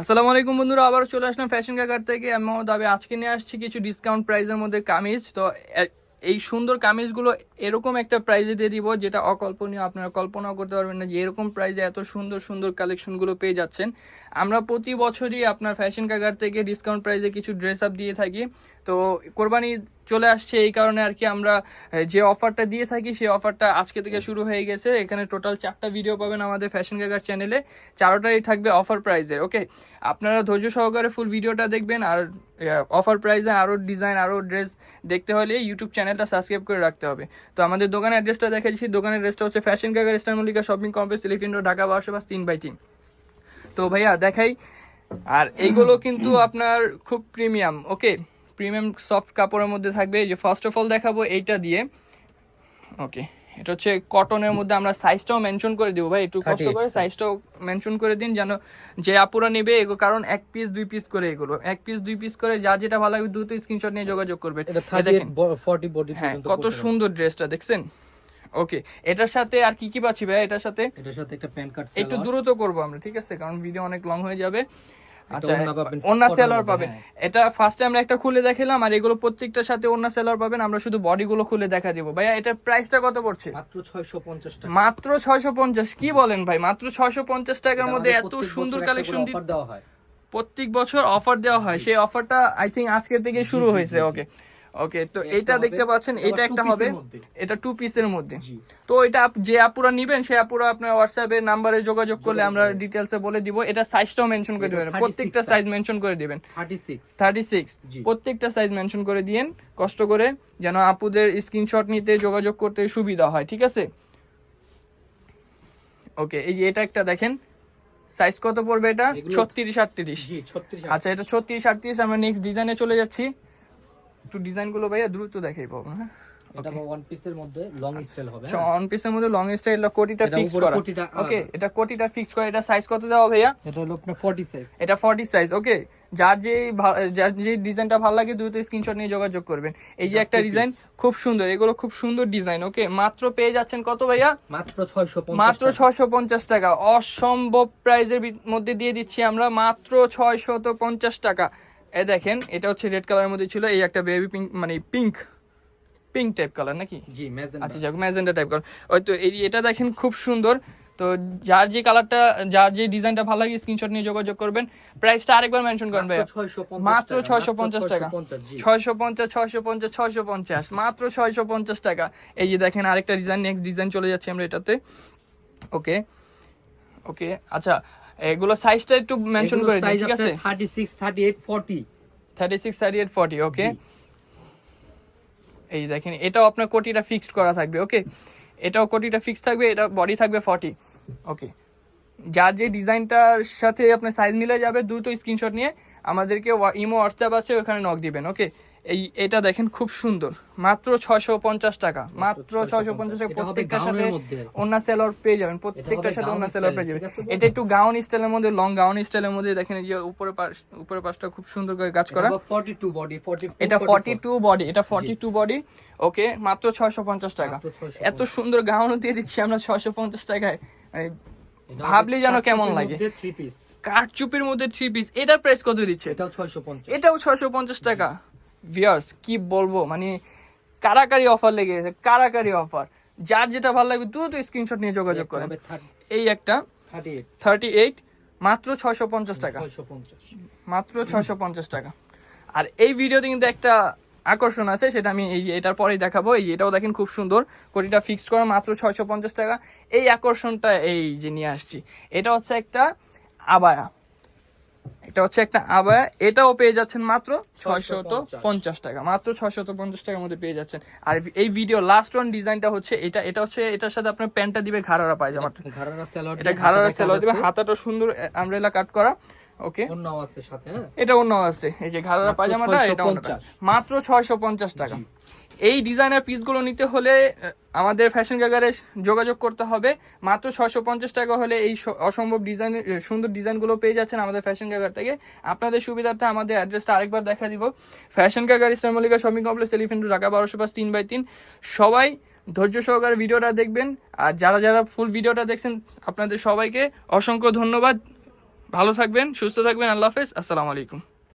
আসসালামু আলাইকুম বন্ধুরা আবার চলে আসলাম ফ্যাশন কাকার থেকে। আমি আজকে নিয়ে আসছি কিছু ডিসকাউন্ট প্রাইসের মধ্যে কামিজ। তো এই সুন্দর কামিজগুলো এরকম একটা প্রাইজে দিয়ে দিব যেটা অকল্পনীয়, আপনারা কল্পনাও করতে পারবেন না যে এরকম প্রাইজে এত সুন্দর সুন্দর কালেকশনগুলো পেয়ে যাচ্ছেন। আমরা প্রতি বছরই আপনার ফ্যাশন কাকার থেকে ডিসকাউন্ট প্রাইজে কিছু ড্রেস আপ দিয়ে থাকি। তো কোরবানি চলে আসছে এই কারণে আর কি আমরা যে অফারটা দিয়ে থাকি সেই অফারটা আজকে থেকে শুরু হয়ে গেছে। এখানে টোটাল চারটা ভিডিও পাবেন আমাদের ফ্যাশন কাকার চ্যানেলে চারোটাই থাকবে অফার প্রাইজের ওকে আপনারা ধৈর্য সহকারে ফুল ভিডিওটা দেখবেন আর অফার প্রাইসে আরও ডিজাইন আরও ড্রেস দেখতে হলে ইউটিউব চ্যানেলটা সাবস্ক্রাইব করে রাখতে হবে। তো আমাদের দোকানের অ্যাড্রেসটা দেখাচ্ছি। দোকানের অ্যাড্রেসটা হচ্ছে ফ্যাশন কাকার Easter Mallika shopping complex road Dhaka বারোশো তিন বাই তিন। তো ভাইয়া, দেখাই। আর এইগুলো কিন্তু আপনার খুব প্রিমিয়াম ওকে প্রিমিয়াম সফট কাপড়ের মধ্যে থাকবে। যে ফার্স্ট অফ অল দেখাবো এইটা দিয়ে ওকে এটা হচ্ছে কটনের মধ্যে আমরা সাইজটাও মেনশন করে দিব ভাই। একটু কষ্ট করে সাইজটাও মেনশন করে দিন যেন যে আপুরা নেবে এগুলো কারণ এক পিস দুই পিস করে এগুলো। এক পিস দুই পিস করে যার যেটা ভালো লাগবে দ্রুত স্ক্রিনশট নিয়ে যোগাযোগ করবে। এটা দেখেন। হ্যাঁ কত সুন্দর ড্রেসটা দেখছেন? ওকে এটার সাথে আর কি কি পাচ্ছি ভাই? এটার সাথে এটার সাথে একটা প্যান কার্ড একটু দ্রুত করব আমরা ঠিক আছে? কারণ ভিডিও অনেক লং হয়ে যাবে। আচ্ছা পাবেন, ওন্না cotton সেলার পাবেন। হ্যাঁ। এটা ফার্স্টে আমরা একটা খুলে দেখালাম আর এগুলো প্রত্যেকটার সাথে ওন্না সেলার পাবেন। আমরা শুধু খুলে দেখা দিব। ভাইয়া এটার প্রাইসটা কত পড়ছে? মাত্র 650 টাকা। মাত্র ছয়শো পঞ্চাশ। কি বলেন ভাই? মাত্র টাকার মধ্যে এত সুন্দর কালেকশন দেওয়া হয়। প্রত্যেক বছর অফার দেওয়া হয়। সেই অফারটা আই থিঙ্ক আজকের থেকে শুরু হয়েছে ওকে ওকে তো এইটা দেখতে পাচ্ছেন এটা একটা হবে। এটা টু পিসের মধ্যে। তো এটা যে আপুরা নিবেন সেই আপুরা আপনার হোয়াটসঅ্যাপে নাম্বারে যোগাযোগ করলে আমরা ডিটেলসে বলে দিব। এটা সাইজটাও মেনশন করে এটা দিবেন। 36 প্রত্যেকটা সাইজ মেনশন করে দিবেন। থার্টি সিক্স প্রত্যেকটা সাইজ মেনশন করে দিয়েন কষ্ট করে যেন আপুদের স্ক্রিনশট নিতে যোগাযোগ করতে সুবিধা হয় ঠিক আছে? ওকে এই যে এটা একটা দেখেন সাইজ কত পড়বে এটা? ছত্রিশ আটত্রিশ। আচ্ছা এটা ছত্রিশ আটত্রিশ আমরা নেক্সট ডিজাইনে চলে যাচ্ছি। একটু ডিজাইনগুলো ভাইয়া দ্রুত দেখাই পাবো হ্যাঁ? এটা ওয়ান পিসের মধ্যে লং স্টাইল হবে অন পিসের মধ্যে লং স্টাইল কোটিটা ফিক্স করা। ওকে এটা কোটিটা ফিক্স করা। এটা সাইজ কত ভাইয়া? এটা হলো আপনার 40 সাইজ এটা ফর্টি সাইজ ওকে যার যে যার যে ডিজাইনটা ভালো লাগে দ্রুত স্ক্রিনশট নিয়ে যোগাযোগ করবেন। এই যে একটা ডিজাইন খুব সুন্দর এগুলো খুব সুন্দর ডিজাইন ওকে মাত্র পেয়ে যাচ্ছেন কত ভাইয়া? মাত্র 650 মাত্র টাকা। ছয়শো পঞ্চাশ টাকা। অসম্ভব প্রাইজের মধ্যে দিয়ে দিচ্ছি আমরা মাত্র ছয়শত পঞ্চাশ টাকা। এ দেখেন এটা হচ্ছে রেড কালারের মধ্যে ছিল এই একটা বেবি পিঙ্ক মানে পিঙ্ক পিঙ্ক টাইপ কালার নাকি? জি ম্যাজেন্টা আচ্ছা যাক ম্যাজেন্টা টাইপ কালার ওই তো এই এটা দেখেন খুব সুন্দর। তো যার যে কালারটা যার যে ডিজাইনটা ভালো লাগে স্ক্রিনশট নিয়ে যোগাযোগ করবেন। প্রাইসটা আরেকবার মেনশন করবেন ভাইয়া মাত্র 650 টাকা, ছয়শো পঞ্চাশ টাকা। 650 ছয়শো পঞ্চাশ ছয়শো পঞ্চাশ ছয়শো পঞ্চাশ মাত্র ছয়শো পঞ্চাশ টাকা। এই যে দেখেন আরেকটা ডিজাইন নেক্সট ডিজাইন চলে যাচ্ছে আমরা এটাতে। ওকে ওকে আচ্ছা এগুলো সাইজটা একটু মেনশন করে দিন ঠিক আছে? 36 38 40 thirty six thirty eight forty okay এই দেখেন এটাও আপনার কোটিটা ফিক্সড করা থাকবে ওকে এটাও কোটিটা ফিক্সড থাকবে এটা বডি থাকবে ফর্টি ওকে যার যে ডিজাইনটার সাথে আপনার সাইজ মিলে যাবে দ্রুত স্ক্রিনশট নিয়ে আমাদেরকে ইমো হোয়াটসঅ্যাপ আছে ওখানে নক দিবেন ওকে এই এটা দেখেন খুব সুন্দর। মাত্র ছয়শো পঞ্চাশ টাকা। মাত্র ছয়শো পঞ্চাশ। টাকা প্রত্যেকটার সাথে অন্য সেলর পেয়ে যাবেন। প্রত্যেকটার সাথে অন্য সেলর পেয়ে যাবেন? এটা একটু গাউন স্টাইলের মধ্যে লং গাউন স্টাইলের মধ্যে দেখেন যে উপরে পাশ উপরে পাশটা খুব সুন্দর করে কাজ করা। এটা হবে 42 বডি 42 এটা ফর্টি টু বডি এটা ফর্টি টু বডি ওকে মাত্র ছয়শো পঞ্চাশ টাকা। এত সুন্দর গাউনও দিয়ে দিচ্ছি আমরা ছয়শো পঞ্চাশ টাকায়। মানে এটা ভাবলেই যেন কেমন লাগে। পিস কাঠচুপির মধ্যে থ্রি পিস এটার প্রাইস কত দিচ্ছে? এটাও 650 এটাও ছয়শো পঞ্চাশ টাকা। ভিয়ার্স কি বলব? মানে কারাকারি অফার লেগে গেছে কারাকারি অফার যার যেটা ভালো লাগবে দ্রুত স্ক্রিনশট নিয়ে যোগাযোগ করেন। এই একটা থার্টি এইট মাত্র ছয়শো পঞ্চাশ টাকা। 650 মাত্র ছয়শো পঞ্চাশ টাকা। আর এই ভিডিওতে কিন্তু একটা আকর্ষণ আছে সেটা আমি এই এটার পরেই দেখাবো। এই এটাও দেখেন খুব সুন্দর। কোটিটা ফিক্স করা মাত্র ছয়শো পঞ্চাশ টাকা। এই আকর্ষণটা এই যে নিয়ে আসছি। এটা হচ্ছে একটা আবায়া। এটা হচ্ছে একটা আবায়া এটাও পেয়ে যাচ্ছেন মাত্র ছয়শত পঞ্চাশ টাকা মাত্র ছয়শত পঞ্চাশ টাকার মধ্যে পেয়ে যাচ্ছেন। আর এই ভিডিও লাস্ট ওয়ান ডিজাইনটা হচ্ছে এটা এটা হচ্ছে এটার সাথে আপনার প্যান্টটা দিবে ঘাড়ারা সালোয়ার এটা ঘাড়ারা সেলাই দিবে হাতাটা সুন্দর আমরেলা কাট করা ওকে অন্যও আছে সাথে হ্যাঁ? এটা অন্য আছে এই যে ঘাড়ারা পায়জামাটা এটা 650 মাত্র ছয়শো পঞ্চাশ টাকা। এই ডিজাইনার পিসগুলো নিতে হলে আমাদের ফ্যাশন গাগারে যোগাযোগ করতে হবে। মাত্র ছয়শো পঞ্চাশ টাকা হলে এই অসম্ভব ডিজাইন সুন্দর ডিজাইনগুলো পেয়ে যাচ্ছেন আমাদের ফ্যাশন গাগার থেকে। আপনাদের সুবিধার্থে আমাদের অ্যাড্রেসটা আরেকবার দেখা দিব। Fashion গাগার Islam Mallika shopping complex elephant Dhaka বারোশো পাঁচ তিন বাই তিন। সবাই ধৈর্য সহকারে ভিডিওটা দেখবেন। আর যারা যারা ফুল ভিডিওটা দেখছেন, আপনাদের সবাইকে অসংখ্য ধন্যবাদ। ভালো থাকবেন, সুস্থ থাকবেন, আল্লাহ হাফেজ। আসসালামু আলাইকুম।